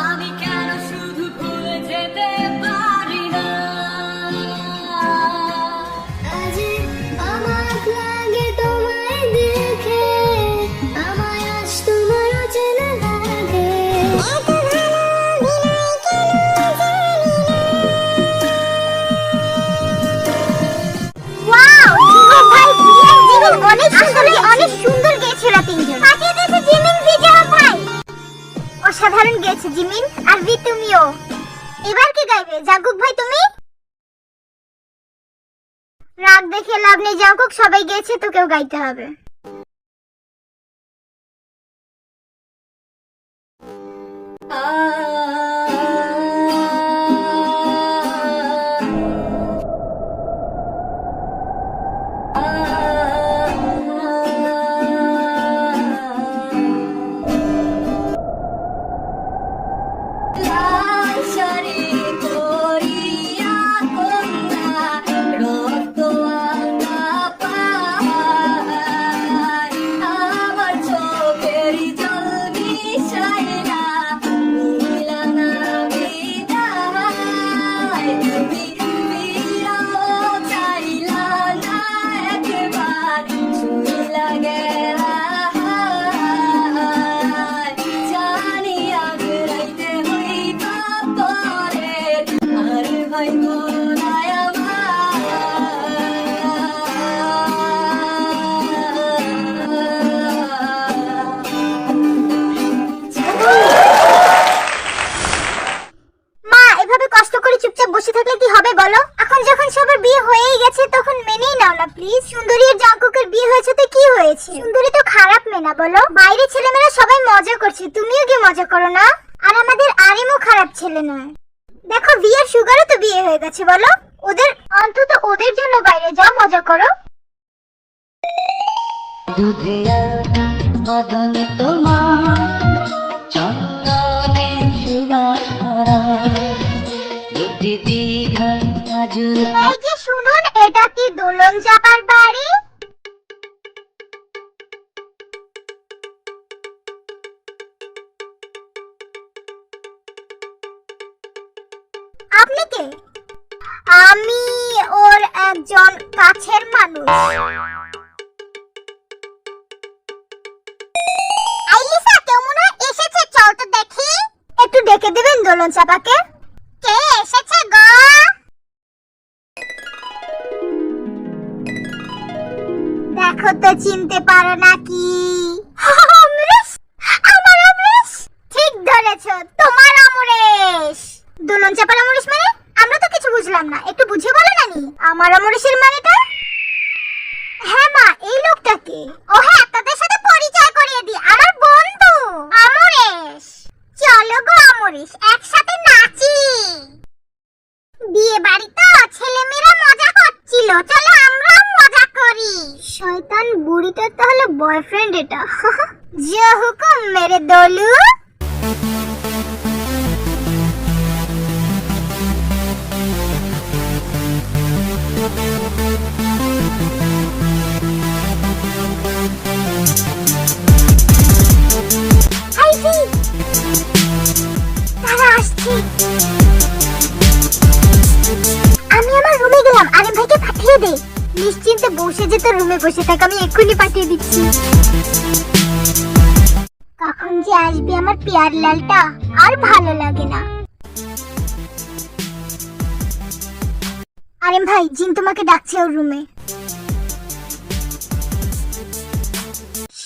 আমি কেন শুধু ভুলে যেতে পারি না? আজ আমার লাগে তোমায় দেখে আমায় আজ তোমার অচেনা লাগে। এত ভালো বিনয় কেন জানি ওয়াও! জিহো ভাই প্রিয়া জিমিন অনেক সুন্দর অনেক সুন্দর গেছিল তিনজন। অসাধারণ গেছে জিমিন। আর ভি তুমিও। এবার কি গাইবে? জাগুক ভাই, তুমি? রাগ দেখে লাভ নেই জাগুক সবাই গেছে তোকেও গাইতে হবে। সুন্দরী তো খারাপ মেয়ে না বলো? বাইরে ছেলেমেয়েরা সবাই মজা করছে তুমিও কি মজা করো না? আর আমাদের আরিমও খারাপ ছেলে নয়। দেখো বিয়ের সুগারও তো বিয়ে হয়ে গেছে বলো? ওদের অন্তত ওদের জন্য বাইরে যাও মজা করো। দুধে বদলে তোমার চন্দনে সুবাস দুটি দীঘায় যে শুনুন এটা কি দোলন চাপার বাড়ি? আপনি কে আমি ওর একজন কাছের মানুষ। আইলিসা কেউ এসেছে, চল তো দেখি। একটু ডেকে দেবেন দোলন চাপাকে? কে এসেছে গো? দেখো তো, চিনতে পারো নাকি অমরেশ আমার অমরেশ ঠিক ধরেছ তোমার অমরেশ দোলন চাপার অমরেশ মানে আমরা তো কিছু বুঝলাম না একটু বুঝিয়ে বলো নানি মানেটা? হ্যাঁ মা, এই লোকটাকে ও হ্যাঁ তাদের সাথে পরিচয় করিয়ে দি আমার বন্ধু অমরেশ। চলো গো অমরেশ, একসাথে নাচি। বিয়ে বাড়ি তো ছেলেমেয়েরা মজা করছিল, চলো আমরাও মজা করি। শয়তান বুড়িটার তাহলে বয়ফ্রেন্ড এটা। যে হুকুম মেরে দলু। দে নিশ্চিন্তে বসে যেত রুমে বসে থাক আমি এক্ষুনি পাঠিয়ে দিচ্ছি। কখন যে আসবে আমার পেয়ার লালটা আর ভালো লাগে না। আরে ভাই, জিন তোমাকে ডাকছে ওর রুমে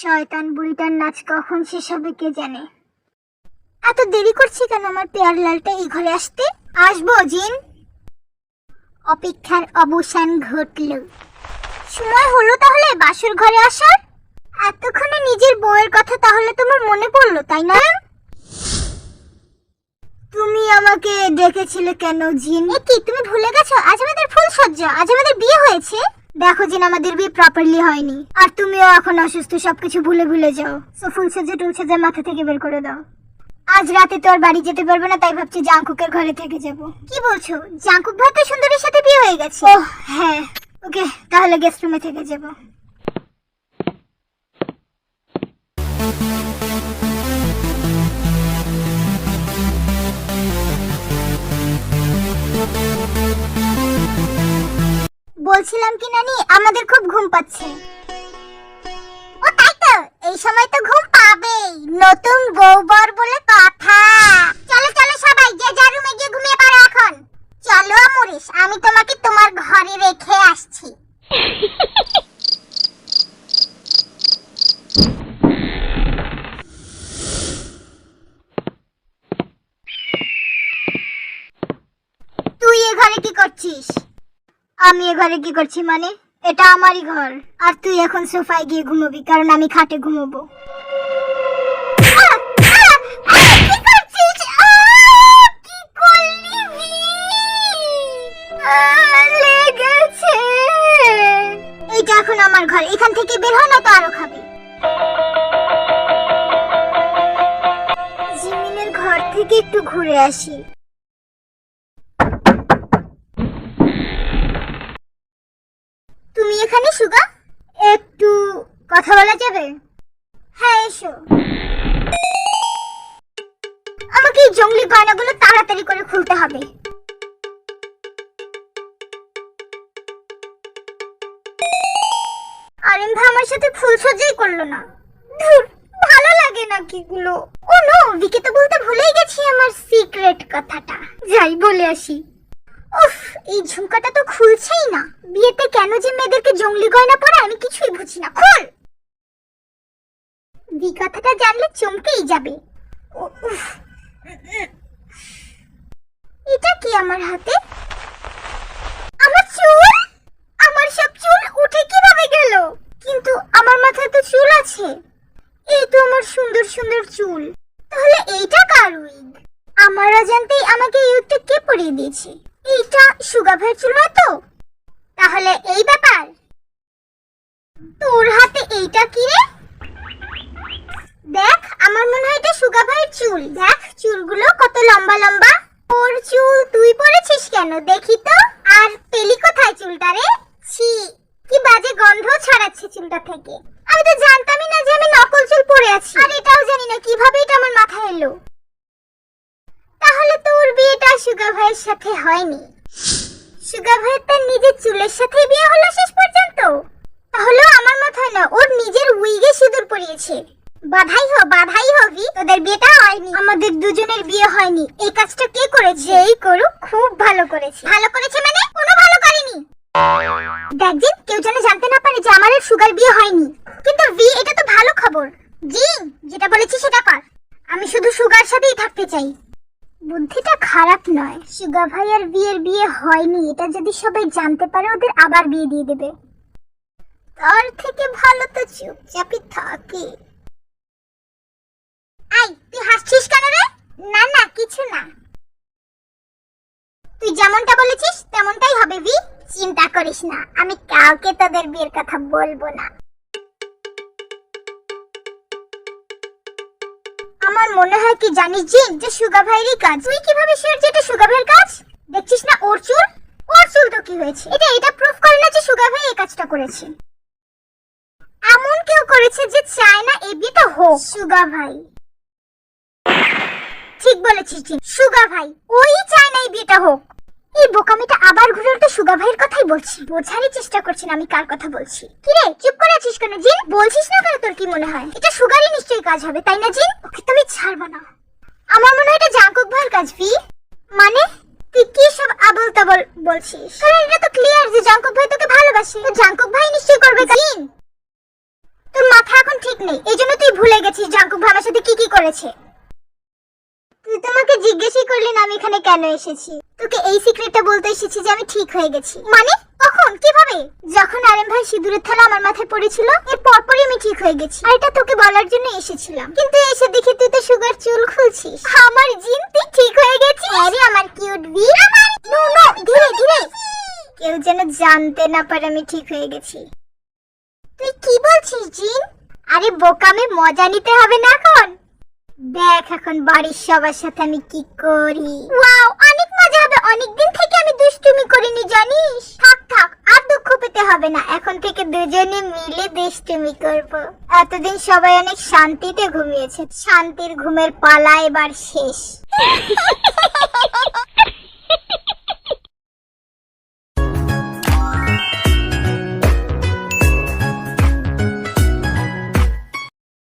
শয়তান বুড়িটার নাচ কখন শেষ হবে কে জানে? এত দেরি করছি কেন আমার পেয়ার লালটা এই ঘরে আসতে? আসব, জিন। অপেক্ষার অবসান ঘটল। সময় হলো তাহলে বাসর ঘরে আসার? এতক্ষণে নিজের বউয়ের কথা তাহলে তোমার মনে পড়ল তাই না? তুমি আমাকে ডেকেছিলে কেন জিন? এ কি তুমি ভুলে গেছো? আজ আমাদের ফুল সজ্জা আজ আমাদের বিয়ে হয়েছে। দেখো জিন আমাদের বিয়ে প্রপারলি হয়নি। আর তুমিও এখন অসুস্থ সবকিছু ভুলে ভুলে যাও। সো ফুল সজ্জা টুল সজ্জা মাথা থেকে বের করে দাও। আজ রাতে তো আর বাড়ি যেতে পারব না তাই ভাবছি জাঙ্কুকের ঘরে থেকে যাব। কি বলছো? জাঙ্কুক ভাই তো সুন্দরীর সাথে বিয়ে হয়ে গেছে। ও হ্যাঁ। ওকে তাহলে গেস্ট রুমে থেকে যাব। বলছিলাম কি নানি আমাদের খুব ঘুম পাচ্ছে। এই সময় তো ঘুম পাবেই। নতুন বউ বর বলে কথা। চলো চলো সবাই, যে যার রুমে গিয়ে ঘুমিয়ে পারো এখন। চলো আমরিশ আমি তোমাকে তোমার ঘরে রেখে আসছি। তুই এ ঘরে কি করছিস? আমি এ ঘরে কি করছি মানে? এটা আমারই ঘর। আর তুই এখন সোফায় গিয়ে ঘুমোবি, কারণ আমি খাটে ঘুমোবো। এইটা এখন আমার ঘর, এখান থেকে বের হয় না তো আরও খাবে। জিমিনের ঘর থেকে একটু ঘুরে আসি। তুমি এখানে, সুগা? একটু কথা বলা যাবে? হ্যাঁ এসো। আমাকে এই জঙ্গলি গয়নাগুলো তাড়াতাড়ি করে খুলতে হবে। আরেম আমার সাথে ফুলসজ্জাই করল না। ধুর, ভালো লাগে না কি গুলো। ও নো বিকে তো বলতে ভুলেই গেছি আমার সিক্রেট কথাটা। যাই বলে আসি। উফ, এই ঝুমকাটা তো খুলছেই না। বিয়েতে কেন যে মেয়েদেরকে জঙ্গলি গয়না পরে আমি কিছুই বুঝি না, খুল! বি কথাটা জানলে চমকেই যাবে। উফ। এটা কি আমার হাতে? আমার চুল? আমার সব চুল উঠে কীভাবে গেল? কিন্তু আমার মাথায় তো চুল আছে। এই তো আমার সুন্দর সুন্দর চুল। তাহলে এইটা কার উইগ? আমার অজান্তেই আমাকে এই উইগটা কে পরিয়ে দিয়েছে? এইটা সুগা ভাইয়ের চুল নয় তো তাহলে এই ব্যাপার। তোর হাতে এইটা কি রে দেখ, আমার মনে হয় এটা সুগা ভাইয়ের চুল। দেখ, চুলগুলো কত লম্বা লম্বা। ওর চুল তুই পরেছিস কেন? দেখি তো। আর পেলি কোথায় চুলটা রে? ছি, কি বাজে গন্ধ ছড়াচ্ছে চুলটা থেকে আমি তো জানতামই না যে আমি নকল চুল পরে আছি আর এটাও জানি না কীভাবে এটা আমার মাথায় এলো তাহলে তোর বিয়েটা সুগা ভাইয়ের সাথে হয়নি। সুগা ভাইয়ের তার নিজের চুলের সাথে বিয়ে হলো শেষ পর্যন্ত। তাহলে আমার মাথায় না, ওর নিজের উইগে সিঁদুর পরিয়েছে। বাধাই হো বাধাই হবি তোদের বিয়েটা হয়নি। আমাদের দুজনের বিয়ে হয়নি। এই কাজটা কে করেছে? এই করুক, খুব ভালো করেছে। ভালো করেছে মানে কোনো ভালো করেনি। দেখজিন কেউ যেন জানতে না পারে যে আমার আর সুগার বিয়ে হয়নি। কিন্তু ভি, এটা তো ভালো খবর। জিন যেটা বলেছি সেটা কর আমি শুধু সুগার সাথেই থাকতে চাই। বুদ্ধিটা খারাপ নয়। সুগা ভাই আর বিয়ের বিয়ে হয়নি, এটা যদি সবাই জানতে পারে, ওদের আবার বিয়ে দিয়ে দেবে। তার থেকে ভালো তো চুপচাপই থাকে। আই, তুই হাসছিস কেন রে? না না, কিছু না। তুই যেমনটা বলেছিস, তেমনটাই হবে, ভি। চিন্তা করিস না, আমি কাউকে তোদের বিয়ের কথা বলব না আমার মনে হয় কি জানিস, জিন? যে সুগা ভাইয়েরই কাজ। তুই কীভাবে শিওর যে এটা সুগা ভাইয়ের কাজ? দেখছিস না ওর চুল ওর চুল তো কি হয়েছে? এটা এটা প্রুফ করে না যে সুগা ভাই এই কাজটা করেছে। এমন কেউ করেছে যে চায় না এই বিয়েটা হোক। সুগা ভাই। ঠিক বলেছিস, জিন। সুগা ভাই, ওই চায় না এই বিয়েটা হোক। এই বোকামিটা আবার ঘুরে উল্টো সুগা ভাইয়ের কথাই বলছি। বোঝারই চেষ্টা করছি না আমি কার কথা বলছি। কিরে চুপ করে আছিস কেন জিন? বলছিস না কেন তোর কি মনে হয়? এটা সুগারই নিশ্চয়ই কাজ হবে, তাই না জিন? ওকে তুমি ছাড়বা না। আমার মনে হয় এটা জাঙ্কুক ভাইয়ের কাজ, ভি। মানে? তুই কি সব আবল তাবল বলছিস? কারণ এটা তো ক্লিয়ার যে জাঙ্কুক ভাই তোকে ভালোবাসে। তো জাঙ্কুক ভাই নিশ্চয়ই করবে জিন? তোর মাথা এখন ঠিক নেই এই জন্য তুই ভুলে গেছিস জাঙ্কুক ভাই আমার সাথে কি কি করেছে। জিজ্ঞেসই করলি না আমি এখানে কেন এসেছি? তোকে এই সিক্রেটটা বলতে এসেছি যে আমি ঠিক হয়ে গেছি। মানে? কখন? কীভাবে? যখন আরেম ভাই সিঁদুরের থালা আমার মাথায় পড়েছিল, এর পরপরই আমি ঠিক হয়ে গেছি। আর এটা তোকে বলার জন্য এসেছিলাম। কিন্তু এসে দেখি তুই তো সুগার চুল খুলছিস। আমার জিন, তুই ঠিক হয়ে গেছিস? আরে আমার কিউট বি আমার। নো নো, ধীরে ধীরে। কেউ যেন জানতে না পারে আমি ঠিক হয়ে গেছি। তুই কি বলছিস, জিন? আরে বোকামে মজা নিতে হবে না এখন। দেখ এখন বাড়ির সবার সাথে আমি কি করি। ওয়াও, অনেক মজা হবে। অনেকদিন থেকে আমি দুষ্টুমি করিনি, জানিস? থাক থাক, আর দুঃখ পেতে হবে না। এখন থেকে দুজনে মিলে দুষ্টুমি করব। এতদিন সবাই অনেক শান্তিতে ঘুমিয়েছে। শান্তির ঘুমের পালা এবার শেষ।